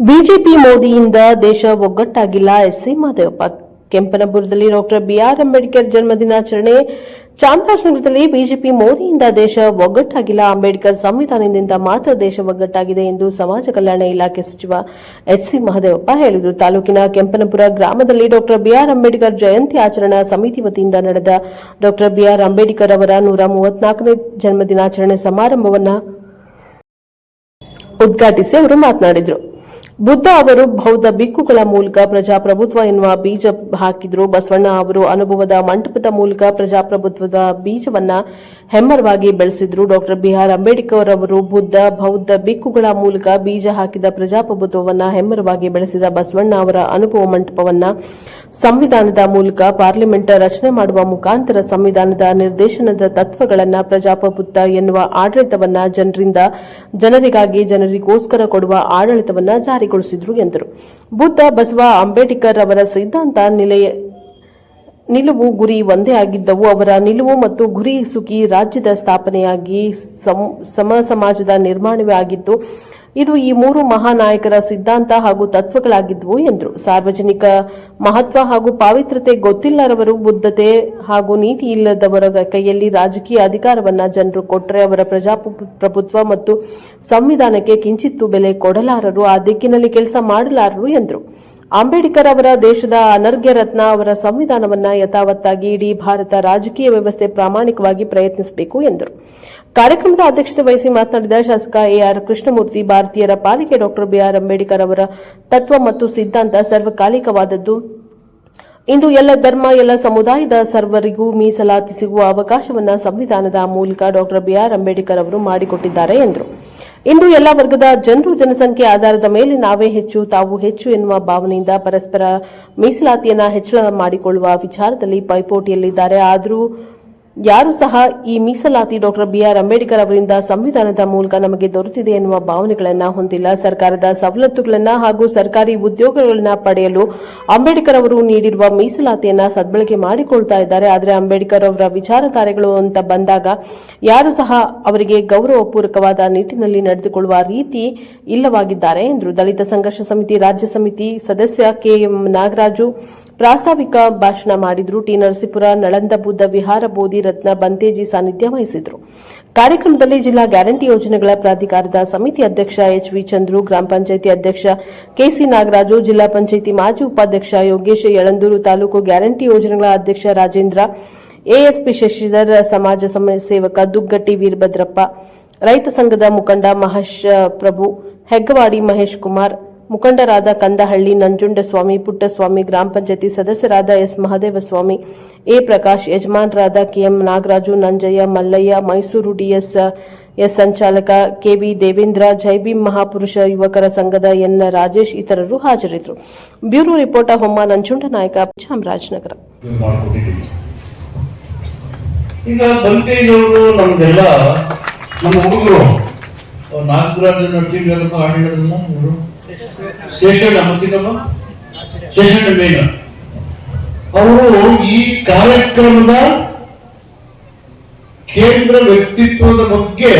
BJP ಮೋದಿಯಿಂದ ದೇಶ ಒಗ್ಗಟ್ಟಾಗಿಲ್ಲ ಎಸ್ಸಿ ಮಾದೇವಪ್ಪ. ಕೆಂಪನಪುರದಲ್ಲಿ ಡಾಕ್ಟರ್ ಬಿಆರ್ ಅಂಬೇಡ್ಕರ್ ಜನ್ಮದಿನಾಚರಣೆ ಚಾಮರಾಜನಗರದಲ್ಲಿ ಬಿಜೆಪಿ ಮೋದಿಯಿಂದ ದೇಶ ಒಗ್ಗಟ್ಟಾಗಿಲ್ಲ. ಅಂಬೇಡ್ಕರ್ ಸಂವಿಧಾನದಿಂದ ಮಾತ್ರ ದೇಶ ಒಗ್ಗಟ್ಟಾಗಿದೆ ಎಂದು ಸಮಾಜ ಕಲ್ಯಾಣ ಇಲಾಖೆ ಸಚಿವ ಎಚ್ಸಿ ಮಹದೇವಪ್ಪ ಹೇಳಿದರು. ತಾಲೂಕಿನ ಕೆಂಪನಪುರ ಗ್ರಾಮದಲ್ಲಿ ಡಾಕ್ಟರ್ ಬಿಆರ್ ಅಂಬೇಡ್ಕರ್ ಜಯಂತಿ ಆಚರಣಾ ಸಮಿತಿ ವತಿಯಿಂದ ನಡೆದ ಡಾಕ್ಟರ್ ಬಿಆರ್ ಅಂಬೇಡ್ಕರ್ ಅವರ ನೂರ ಮೂವತ್ನಾಲ್ಕನೇ ಜನ್ಮದಿನಾಚರಣೆ ಸಮಾರಂಭವನ್ನು ಉದ್ಘಾಟಿಸಿ ಅವರು ಮಾತನಾಡಿದರು. ಬುದ್ಧ ಅವರು ಬೌದ್ಧ ಬಿಕ್ಕುಗಳ ಮೂಲಕ ಪ್ರಜಾಪ್ರಭುತ್ವ ಎನ್ನುವ ಬೀಜ ಹಾಕಿದ್ರು. ಬಸವಣ್ಣ ಅವರು ಅನುಭವದ ಮಂಟಪದ ಮೂಲಕ ಪ್ರಜಾಪ್ರಭುತ್ವದ ಬೀಜವನ್ನ ಹೆಮ್ಮರವಾಗಿ ಬೆಳೆಸಿದ್ರು. ಡಾಕ್ಟರ್ ಬಿಆರ್ ಅಂಬೇಡ್ಕರ್ ಅವರು ಬುದ್ಧ, ಬೌದ್ಧ ಬಿಕ್ಕುಗಳ ಮೂಲಕ ಬೀಜ ಹಾಕಿದ ಪ್ರಜಾಪ್ರಭುತ್ವವನ್ನ ಹೆಮ್ಮರವಾಗಿ ಬೆಳೆಸಿದ ಬಸವಣ್ಣ ಅವರ ಅನುಭವ ಮಂಟಪವನ್ನ ಸಂವಿಧಾನದ ಮೂಲಕ ಪಾರ್ಲಿಮೆಂಟ್ ರಚನೆ ಮಾಡುವ ಮುಖಾಂತರ ಸಂವಿಧಾನದ ನಿರ್ದೇಶನದ ತತ್ವಗಳನ್ನ ಪ್ರಜಾಪ್ರಭುತ್ವ ಎನ್ನುವ ಆಡಳಿತವನ್ನ ಜನರಿಂದ, ಜನರಿಗಾಗಿ ಜನರಿಗೋಸ್ಕರ ಕೊಡುವ ಆಡಳಿತವನ್ನ ಜಾರಿಗೊಳಿಸಿದ್ರು ಎಂದರು. ಬುದ್ಧ ಬಸವ ಅಂಬೇಡ್ಕರ್ ಅವರ ಸಿದ್ಧಾಂತ ನಿಲಯ, ನಿಲುವು ಗುರಿ ಒಂದೇ ಆಗಿದ್ದವು. ಅವರ ನಿಲುವು ಮತ್ತು ಗುರಿ ಸುಖಿ ರಾಜ್ಯದ ಸ್ಥಾಪನೆಯಾಗಿ ಸಮ ಸಮಾಜದ ನಿರ್ಮಾಣವೇ ಆಗಿತ್ತು. ಇದು ಈ ಮೂರು ಮಹಾನಾಯಕರ ಸಿದ್ಧಾಂತ ಹಾಗೂ ತತ್ವಗಳಾಗಿದ್ವು ಎಂದರು. ಸಾರ್ವಜನಿಕ ಮಹತ್ವ ಹಾಗೂ ಪಾವಿತ್ರತೆ ಗೊತ್ತಿಲ್ಲರವರು ಬುದ್ಧತೆ ಹಾಗೂ ನೀತಿ ಇಲ್ಲದವರ ಕೈಯಲ್ಲಿ ರಾಜಕೀಯ ಅಧಿಕಾರವನ್ನು ಜನರು ಕೊಟ್ಟರೆ ಅವರ ಪ್ರಜಾಪ್ರಭುತ್ವ ಮತ್ತು ಸಂವಿಧಾನಕ್ಕೆ ಕಿಂಚಿತ್ತು ಬೆಲೆ ಕೊಡಲಾರರು, ಆ ದಿಕ್ಕಿನಲ್ಲಿ ಕೆಲಸ ಮಾಡಲಾರರು ಎಂದರು. ಅಂಬೇಡ್ಕರ್ ಅವರ ದೇಶದ ಅನರ್ಘ್ಯ ರತ್ನ ಅವರ ಸಂವಿಧಾನವನ್ನ ಯಥಾವತ್ತಾಗಿ ಇಡೀ ಭಾರತ ರಾಜಕೀಯ ವ್ಯವಸ್ಥೆ ಪ್ರಾಮಾಣಿಕವಾಗಿ ಪ್ರಯತ್ನಿಸಬೇಕು ಎಂದರು. ಕಾರ್ಯಕ್ರಮದ ಅಧ್ಯಕ್ಷತೆ ವಹಿಸಿ ಮಾತನಾಡಿದ ಶಾಸಕ ಎಆರ್ ಕೃಷ್ಣಮೂರ್ತಿ, ಭಾರತೀಯರ ಪಾಲಿಕೆ ಡಾಕ್ಟರ್ ಬಿಆರ್ ಅಂಬೇಡ್ಕರ್ ಅವರ ತತ್ವ ಮತ್ತು ಸಿದ್ಧಾಂತ ಸರ್ವಕಾಲಿಕವಾದದ್ದು. ಇಂದು ಎಲ್ಲ ಧರ್ಮ, ಎಲ್ಲ ಸಮುದಾಯದ ಸರ್ವರಿಗೂ ಮೀಸಲಾತಿ ಸಿಗುವ ಅವಕಾಶವನ್ನ ಸಂವಿಧಾನದ ಮೂಲಕ ಡಾಕ್ಟರ್ ಬಿಆರ್ ಅಂಬೇಡ್ಕರ್ ಅವರು ಮಾಡಿಕೊಟ್ಟಿದ್ದಾರೆ ಎಂದರು. ಇಂದು ಎಲ್ಲ ವರ್ಗದ ಜನರು ಜನಸಂಖ್ಯೆ ಆಧಾರದ ಮೇಲೆ ನಾವೇ ಹೆಚ್ಚು, ತಾವು ಹೆಚ್ಚು ಎನ್ನುವ ಭಾವನೆಯಿಂದ ಪರಸ್ಪರ ಮೀಸಲಾತಿಯನ್ನು ಹೆಚ್ಚಳ ಮಾಡಿಕೊಳ್ಳುವ ವಿಚಾರದಲ್ಲಿ ಪೈಪೋಟಿಯಲ್ಲಿದ್ದಾರೆ. ಆದರೂ ಯಾರು ಸಹ ಈ ಮೀಸಲಾತಿ ಡಾಕ್ಟರ್ ಬಿಆರ್ ಅಂಬೇಡ್ಕರ್ ಅವರಿಂದ ಸಂವಿಧಾನದ ಮೂಲಕ ನಮಗೆ ದೊರೆತಿದೆ ಎನ್ನುವ ಭಾವನೆಗಳನ್ನ ಹೊಂದಿಲ್ಲ. ಸರ್ಕಾರದ ಸವಲತ್ತುಗಳನ್ನ ಹಾಗೂ ಸರ್ಕಾರಿ ಉದ್ಯೋಗಗಳನ್ನ ಪಡೆಯಲು ಅಂಬೇಡ್ಕರ್ ಅವರು ನೀಡಿರುವ ಮೀಸಲಾತಿಯನ್ನ ಸದ್ಬಳಕೆ ಮಾಡಿಕೊಳ್ತಾ ಇದ್ದಾರೆ. ಆದರೆ ಅಂಬೇಡ್ಕರ್ ಅವರ ವಿಚಾರಧಾರೆಗಳು ಅಂತ ಬಂದಾಗ ಯಾರು ಸಹ ಅವರಿಗೆ ಗೌರವಪೂರ್ವಕವಾದ ನಿಟ್ಟಿನಲ್ಲಿ ನಡೆದುಕೊಳ್ಳುವ ರೀತಿ ಇಲ್ಲವಾಗಿದ್ದಾರೆ ಎಂದರು. ದಲಿತ ಸಂಘರ್ಷ ಸಮಿತಿ, ರಾಜ್ಯ ಸಮಿತಿ ಸದಸ್ಯ ಕೆಎಂ ನಾಗರಾಜು ಪ್ರಾಸ್ತಾವಿಕ ಭಾಷಣ ಮಾಡಿದ್ರು. ಟಿ ನರಸೀಪುರ ನಳಂದ ಬುದ್ಧ ವಿಹಾರ ಬೋಧಿ ರತ್ನ ಬಂತೇಜಿ ಸಾನ್ನಿಧ್ಯ ವಹಿಸಿದ್ರು. ಕಾರ್ಯಕ್ರಮದಲ್ಲಿ ಜಿಲ್ಲಾ ಗ್ಯಾರಂಟಿ ಯೋಜನೆಗಳ ಪ್ರಾಧಿಕಾರದ ಸಮಿತಿ ಅಧ್ಯಕ್ಷ ಎಚ್ ವಿ ಚಂದ್ರು ಗ್ರಾಮ ಪಂಚಾಯಿತಿ ಅಧ್ಯಕ್ಷ ಕೆಸಿ ನಾಗರಾಜು ಜಿಲ್ಲಾ ಪಂಚಾಯಿತಿ ಮಾಜಿ ಉಪಾಧ್ಯಕ್ಷ ಯೋಗೇಶ್ ಯಳಂದೂರು, ತಾಲೂಕು ಗ್ಯಾರಂಟಿ ಯೋಜನೆಗಳ ಅಧ್ಯಕ್ಷ ರಾಜೇಂದ್ರ, ಎಎಸ್ಪಿ ಶಶಿಧರ್, ಸಮಾಜ ಸಮ- ಸೇವಕ ದುಗ್ಗಟ್ಟಿ ವೀರಭದ್ರಪ್ಪ, ರೈತ ಸಂಘದ ಮುಖಂಡ ಮಹೇಶ್, ಪ್ರಭು, ಹೆಗ್ಗವಾಡಿ ಮಹೇಶ್ ಕುಮಾರ್ ಮುಖಂಡರಾದ ಕಂದಹಳ್ಳಿ, ನಂಜುಂಡಸ್ವಾಮಿ, ಪುಟ್ಟಸ್ವಾಮಿ, ಗ್ರಾಮ ಪಂಚಾಯತಿ ಸದಸ್ಯರಾದ S. Mahadevaswamy, A. Prakash, ಯಜಮಾನರಾದ KM Nagaraju, Nanjaiah, Mallaiah, Mysuru DS S. ಸಂಚಾಲಕ ಕೆಬಿ ದೇವೇಂದ್ರ ಜೈಭೀಮ್ ಮಹಾಪುರುಷ ಯುವಕರ ಸಂಘದ ಎನ್. ರಾಜೇಶ್ ಇತರರು ಹಾಜರಿದ್ದರು. ಬ್ಯೂರೋ ರಿಪೋರ್ಟ್ ಹೊಮ್ಮ ನಂಜುಂಡ ನಾಯಕ, ಚಾಮರಾಜನಗರ. ಈಗ ಬಂತೇಜವರು ನಮ್ದೆಲ್ಲ ನಮ್ಮ ಹುಡುಗರು ನಾಗರಾಜ ನಟಿಗರಪ್ಪ ಹಾಡಿರೋದನ್ನ ಶೇಷಣ್ಣ ಮತ್ತಿನಮ್ಮ ಶೇಷಣ್ಣ ಮೇನ ಅವರು ಈ ಕಾರ್ಯಕ್ರಮದ ಕೇಂದ್ರ ವ್ಯಕ್ತಿತ್ವದ ಬಗ್ಗೆ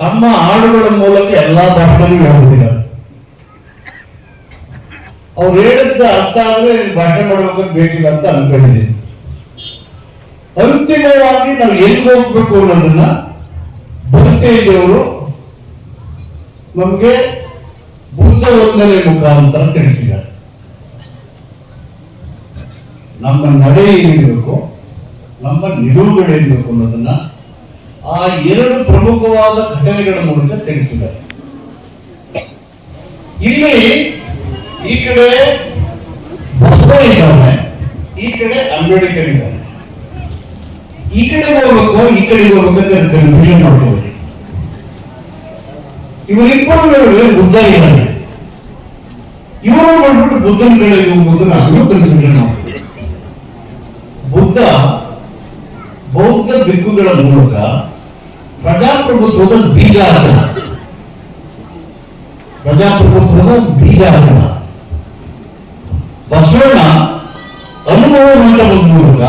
ತಮ್ಮ ಹಾಡುಗಳ ಮೂಲಕ ಎಲ್ಲಾ ಭಾಷೆಗಳು ಹೇಳ್ಬಿಟ್ಟಿದ್ದಾರೆ ಅವ್ರು ಹೇಳಿದ ಅರ್ಥ ಆದ್ರೆ ಭಾಷೆ ಮಾಡ್ಬೇಕಂತ ಬೇಕಿಲ್ಲ ಅಂತ ಅನ್ಕೊಂಡಿದ್ದೀನಿ. ಅಂತಿಮವಾಗಿ ನಾವು ಎಲ್ಲಿ ಹೋಗ್ಬೇಕು ಅನ್ನೋದನ್ನ ಭಕ್ತೇಜಿಯವರು ನಮ್ಗೆ ಬುದ್ಧ ವಂದನೆ ಮುಖಾಂತರ ತಿಳಿಸಿದ್ದಾರೆ. ನಮ್ಮ ನಡೆ ಏನಿರಬೇಕು, ನಮ್ಮ ನಿಲುವುಗಳೇನಿರಬೇಕು ಅನ್ನೋದನ್ನ ಆ ಎರಡು ಪ್ರಮುಖವಾದ ಘಟನೆಗಳ ಮೂಲಕ ತಿಳಿಸಿದ್ದಾರೆ. ಇಲ್ಲಿ ಈ ಕಡೆ ಬಸವ ಇದ್ದಾನೆ, ಈ ಕಡೆ ಅಂಬೇಡ್ಕರ್ ಇದ್ದಾನೆ. ಈ ಕಡೆ ಹೋಗ್ಬೇಕು, ಈ ಕಡೆ ಹೋಗ್ಬೇಕು ಅಂತ ಕನ್ಫ್ಯೂಷನ್ ಮಾಡ್ಕೋಬೇಕು ಇವರಿಬ್ಬರು ಬುದ್ಧ ಇದ್ದಾನೆ. ಇವರು ನೋಡ್ಬಿಟ್ಟು ಬುದ್ಧನ ಕಡೆ ಬುದ್ಧನ ನಾವು ಕನ್ಫ್ಯೂಷನ್ ಮಾಡ್ತೀವಿ ಬುದ್ಧ ಬೌದ್ಧ ದಿಕ್ಕುಗಳ ಮೂಲಕ ಪ್ರಜಾಪ್ರಭುತ್ವದ ಬೀಜ ಅಂತ ಪ್ರಜಾಪ್ರಭುತ್ವದ ಬೀಜ ಅಂತ ಬಸವಣ್ಣ ಅನುಭವ ಮಂಟಪದ ಮೂಲಕ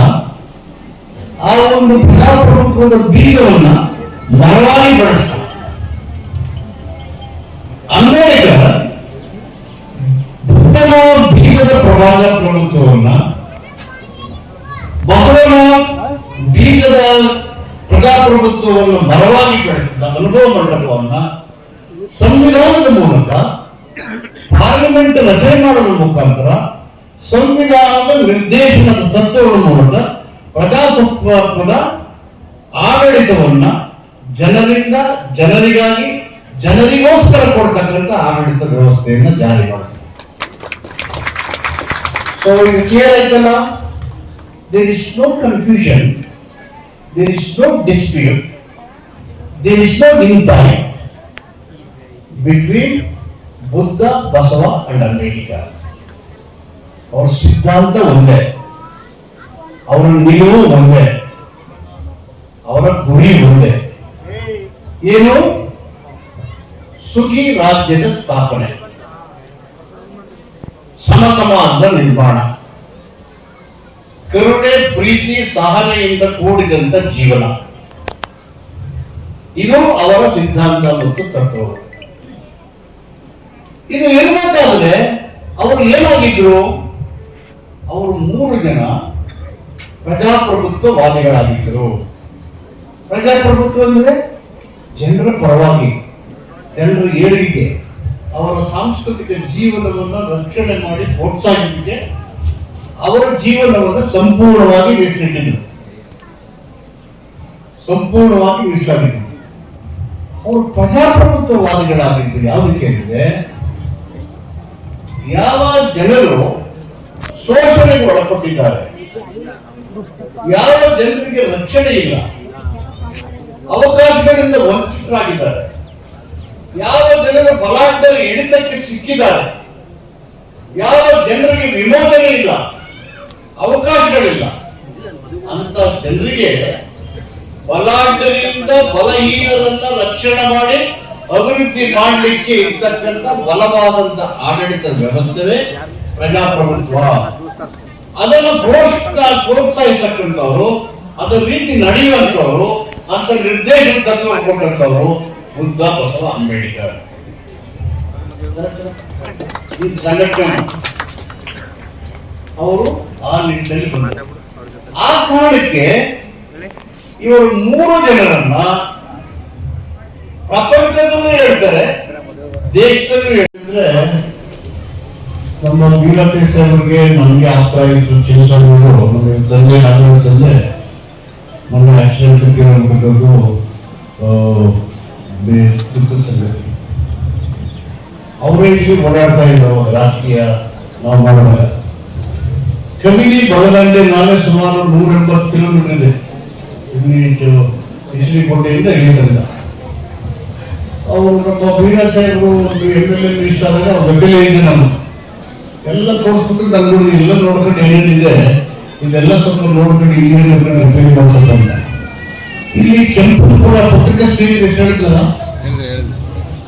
ಆ ಒಂದು ಪ್ರಜಾಪ್ರಭುತ್ವದ ಬೀಜವನ್ನ ಮರವಾಗಿ ಬಳಸ್ತಾರೆ ಅನುಭವವನ್ನು ಬಲವಾಗಿ ಬೆಳೆಸಿದ ಅನುಭವ ಮಂಟಪವನ್ನ ಸಂವಿಧಾನದ ಮೂಲಕ ಪಾರ್ಲಿಮೆಂಟ್ ರಚನೆ ಮಾಡುವ ಮುಖಾಂತರ ಸಂವಿಧಾನದ ನಿರ್ದೇಶನದ ತತ್ವಗಳ ಮೂಲಕ ಪ್ರಜಾಸತ್ತಾತ್ಮಕ ಆಡಳಿತವನ್ನ ಜನರಿಂದ, ಜನರಿಗಾಗಿ, ಜನರಿಗೋಸ್ಕರ ಕೊಡ್ತಕ್ಕಂಥ ಆಡಳಿತ ವ್ಯವಸ್ಥೆಯನ್ನ ಜಾರಿ ಮಾಡಿದೆ. So clear there is no confusion there is no dispute there is no infight between Buddha Basava and Ambedkar ಅವ್ರ ಸಿದ್ಧಾಂತ ಒಂದೇ. ಅವರ ನಿಲುವು ಒಂದೇ. ಅವರ ಗುರಿ ಒಂದೇ. ಏನು? ಸುಖಿ ರಾಜ್ಯದ ಸ್ಥಾಪನೆ. ಸಮ ಸಮಾಜದ ನಿರ್ಮಾಣ. ಕರುಣೆ, ಪ್ರೀತಿ, ಸಹನೆಯಿಂದ ಕೂಡಿದಂತ ಜೀವನ. ಇದು ಅವರ ಸಿದ್ಧಾಂತ ಮತ್ತು ತತ್ವ. ಇದು ಇರಬೇಕಾದ್ರೆ ಅವರು ಏನಾಗಿದ್ರು? ಅವರು ಮೂರು ಜನ ಪ್ರಜಾಪ್ರಭುತ್ವವಾದಿಗಳಾಗಿದ್ದರು. ಪ್ರಜಾಪ್ರಭುತ್ವ ಅಂದ್ರೆ ಜನರ ಪರವಾಗಿ, ಜನರ ಏಳಿಗೆ, ಅವರ ಸಾಂಸ್ಕೃತಿಕ ಜೀವನವನ್ನು ರಕ್ಷಣೆ ಮಾಡಿ ಪ್ರೋತ್ಸಾಹಿಸಿದೆ ಅವರ ಜೀವನವನ್ನು ಸಂಪೂರ್ಣವಾಗಿ ಮೀಸಲಿಟ್ಟಿದ್ರು ಸಂಪೂರ್ಣವಾಗಿ ಮೀಸಲಾಗಿದ್ರು ಅವರು ಪ್ರಜಾಪ್ರಭುತ್ವವಾದಿಗಳಾಗಿದ್ದು ಯಾವುದಕ್ಕೆ ಹೇಳಿದೆ ಯಾವ ಜನರು ಶೋಷಣೆಗೆ ಒಳಪಟ್ಟಿದ್ದಾರೆ? ಯಾವ ಜನರಿಗೆ ರಕ್ಷಣೆ ಇಲ್ಲ? ಅವಕಾಶಗಳಿಂದ ವಂಚಿತರಾಗಿದ್ದಾರೆ. ಯಾವ ಜನರು ಬಲಾಢ್ಯರ ಹಿಡಿತಕ್ಕೆ ಸಿಕ್ಕಿದ್ದಾರೆ? ಯಾವ ಜನರಿಗೆ ವಿಮೋಚನೆ ಇಲ್ಲ? ಅವಕಾಶಗಳಿಲ್ಲ. ಅಂತ ಜನರಿಗೆ ಬಲಾಢ್ಯರಿಂದ ಬಲಹೀನರನ್ನ ರಕ್ಷಣೆ ಮಾಡಿ ಅಭಿವೃದ್ಧಿ ಮಾಡಲಿಕ್ಕೆ ಇರ್ತಕ್ಕಂಥ ಬಲವಾದಂತ ಆಡಳಿತ ವ್ಯವಸ್ಥೆವೇ ಪ್ರಜಾಪ್ರಭುತ್ವ. ಅದನ್ನು ಪ್ರೋತ್ಸಾಹ ಪ್ರೋತ್ಸಾಹಿಸತಕ್ಕಂಥವ್ರು ಅದರ ರೀತಿ ನಡೆಯುವಂತವ್ರು ಅಂತ ನಿರ್ದೇಶನ ತತ್ವ ಬುದ್ಧ, ಬಸವ, ಅಂಬೇಡ್ಕರ್. ಅವರು ಆ ನಿಟ್ಟಿನಲ್ಲಿ ಆ ಕಾರಣಕ್ಕೆ ಇವರು ಮೂರು ಜನರನ್ನ ಪ್ರಪಂಚದಲ್ಲೂ ಹೇಳ್ತಾರೆ, ದೇಶದಲ್ಲೂ ಹೇಳಿದ್ರೆ ನಮ್ಮ ವೀರತೆ ಸಾಹೇಬ್ರಿಗೆ ನಮ್ಗೆ ಆಗ್ತಾ ಚಿಂತನೆಗಳು ನಮಗೆ ತಂದೆ ನಾನು ತಂದೆ ಮೊನ್ನೆ ಆಕ್ಸಿಡೆಂಟ್ ಕೇಳಬೇಕಾದ್ರು ದುಃಖ ಸಂಗತಿ ಅವರೇ ಇಲ್ಲಿ ಓಡಾಡ್ತಾ ಇದ್ದಾವ ರಾಜಕೀಯ ನಾವು ಮಾಡುವಾಗ ಕಮಿಲಿ ಬಗದಂಡೆ ನಾನೇ ಸುಮಾರು ನೂರ ಎಂಬತ್ತು ಕಿಲೋಮೀಟರ್ ಇದೆ. ಇಲ್ಲಿ ಇಸ್ಲಿಕೋಟೆಯಿಂದ ಇಲ್ಲಿ ತನಕ ಅವರು ನಮ್ಮ ಬೀರಾ ಸಾಹೇಬರು ಒಂದು ಎಂ ಎಲ್ ಎ ಇಷ್ಟ ಆದಾಗ ಅವ್ರ ಗದ್ದೆಲೇ ಇದೆ ನಾನು ಎಲ್ಲ ತೋರಿಸ್ಬಿಟ್ಟು ನಾನು ಎಲ್ಲ ನೋಡ್ಕೊಂಡು ಏನೇನಿದೆ ಇದೆಲ್ಲ ಸ್ವಲ್ಪ ನೋಡ್ಕೊಂಡು ಇನ್ನೇನು ರಿಪೇರಿ ಮಾಡ್ಸಕ್ಕಂತ ಇಲ್ಲಿ ಕೆಂಪುಪುರ ಸ್ಟೇಜ್ ಹೇಳಿದ್ರಲ್ಲ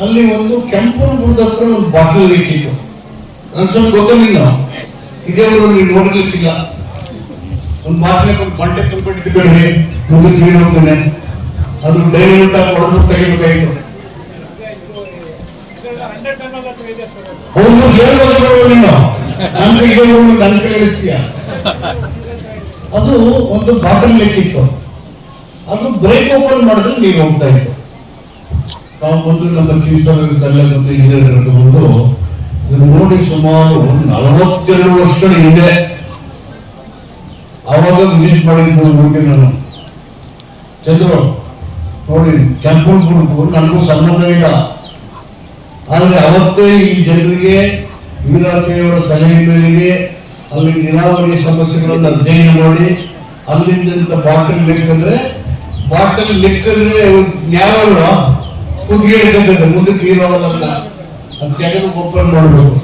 ಅಲ್ಲಿ ಒಂದು ಕೆಂಪು ಹತ್ರ ಒಂದು ಬಾಟಲ್ ಇಕ್ಕಿತ್ತು ನನ್ ಸ್ವಲ್ಪ ಗೊತ್ತಿಲ್ಲ. ಇದೇ ಒಂದು ನೋಡ್ಲಿಕ್ಕಿಲ್ಲ. ಒಂದು ಮಾತ್ರೆ ಒಂದು ತುಂಬಿಟ್ಟು ಬೇಡಿ ಮುಂದೆ ನೀರು ಹೋಗ್ತಾನೆ ಅದು ಡೈರಿ ಅಂತ ಹೊಡೆದು ತೆಗಿಬೇಕಾಯ್ತು. ಒಂದು ಬರುವ ನೀನು. ಕೈಗೆ ಬರುವ ನನ್ನ ಅದು ಒಂದು ಬಾಟಲ್ ಲೆಕ್ಕಿತ್ತು. ಅದು ಬ್ರೇಕ್ ಓಪನ್ ಮಾಡಿದ್ರೆ ನೀವು ಹೋಗ್ತಾ ಇತ್ತು ನಾವು ಬಂದು ನಮ್ಮ ಚೀಸಲ್ಲ ಬಂದು ಹಿರಿಯರು ಬಂದು ನೋಡಿ ಸುಮಾರು ನಲವತ್ತೆರಡು ವರ್ಷಗಳ ಹಿಂದೆ ಆವಾಗ ವಿಸಿಟ್ ಮಾಡಿದ್ದು ನೋಡಿ ನಾನು. ಚಂದ್ರು, ನೋಡಿ ಕೆಂಪು ನನಗೂ ಸಂಬಂಧ ಇಲ್ಲ. ಆದರೆ ಅವತ್ತೇ ಈ ಜನರಿಗೆ, ವೀರಾಚೆಯವರ ಸಲಹೆ ಮೇರೆಗೆ ಅಲ್ಲಿ ನೀರಾವರಿ ಸಮಸ್ಯೆಗಳನ್ನು ಅಧ್ಯಯನ ಮಾಡಿ, ಅಲ್ಲಿಂದ ಬಾಟಲ್ ಲೆಕ್ಕಂದ್ರೆ, ಬಾಟಲ್ ಲೆಕ್ಕದ್ರೆ ನ್ಯಾಯಗಳು ಕುಗ್ಗಿ ಅಂತ ಮುಂದಕ್ಕೆ ಅಂತ. ಅದು ತೆಗೆದು ಗೊಬ್ಬರ ಮಾಡಬೇಕು.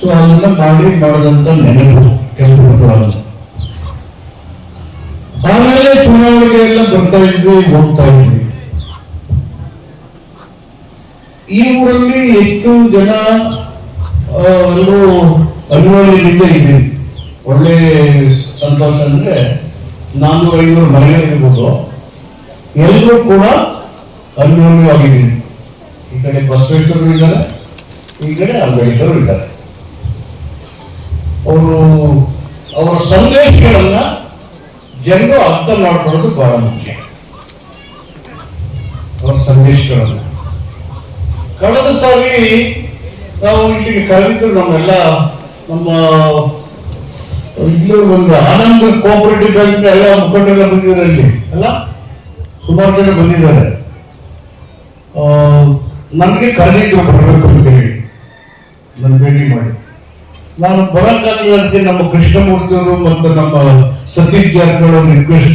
ಸೊ ಅದನ್ನ ಮಾಡಿ, ಮಾಡಿದಂತ ನೆನಪು ಕೆಂಪು ಆಮೇಲೆ ಚುನಾವಣೆಗೆ ಎಲ್ಲ ಬರ್ತಾ ಇದ್ವಿ ಹೋಗ್ತಾ ಇದ್ವಿ. ಈ ಊರಲ್ಲಿ ಹೆಚ್ಚು ಜನ ಆ, ಇದ್ವಿ ಅನುಭವದಿಂದ ಇದ್ದೀವಿ ಒಳ್ಳೆ ಸಂತೋಷ ಅಂದ್ರೆ ನಾನು ಐನೂರು ಮನೆಗಳಿರ್ಬೋದು ಎಲ್ಲರೂ ಕೂಡ ಅನ್ಯೋನ್ಯವಾಗಿದ್ದೀವಿ ಈ ಕಡೆ ಬಸವೇಶ್ವರರು ಇದ್ದಾರೆ ಈ ಕಡೆ ಅಂಬೇಡ್ಕರ್ ಇದ್ದಾರೆ. ಅವರು ಅವರ ಸಂದೇಶಗಳನ್ನ ಜನರು ಅರ್ಥ ಮಾಡ್ಕೊಳ್ಳೋದು ಬಹಳ ಮುಖ್ಯ. ಅವರ ಸಂದೇಶಗಳನ್ನು. ಕಳೆದ ಸಾರಿ ನಾವು ಇಲ್ಲಿಗೆ ಕರೆದಿದ್ದು ನಮ್ಮೆಲ್ಲ ನಮ್ಮ ಇಲ್ಲಿ ಒಂದು ಆನಂದ್ ಕೋಆಪರೇಟಿವ್ ಬ್ಯಾಂಕ್ ಎಲ್ಲ ಮುಖಂಡರೆಲ್ಲ ಬಂದಿದ್ದಾರೆ ಇಲ್ಲಿ. ಅಲ್ಲ? ಸುಮಾರು ಜನ ಬಂದಿದ್ದಾರೆ. ನನಗೆ ಕರೆದಿದ್ರು ಬರಬೇಕು ಅಂತ ಹೇಳಿ. ನನ್ನ ಭೇಟಿ ಮಾಡಿ. ನಾನು ಬರೋಕ್ಕಾಗಲಿಲ್ಲ ಅಂತ ನಮ್ಮ ಕೃಷ್ಣಮೂರ್ತಿಯವರು ಮತ್ತು ನಮ್ಮ सतीश जयपुर रिक्वेस्ट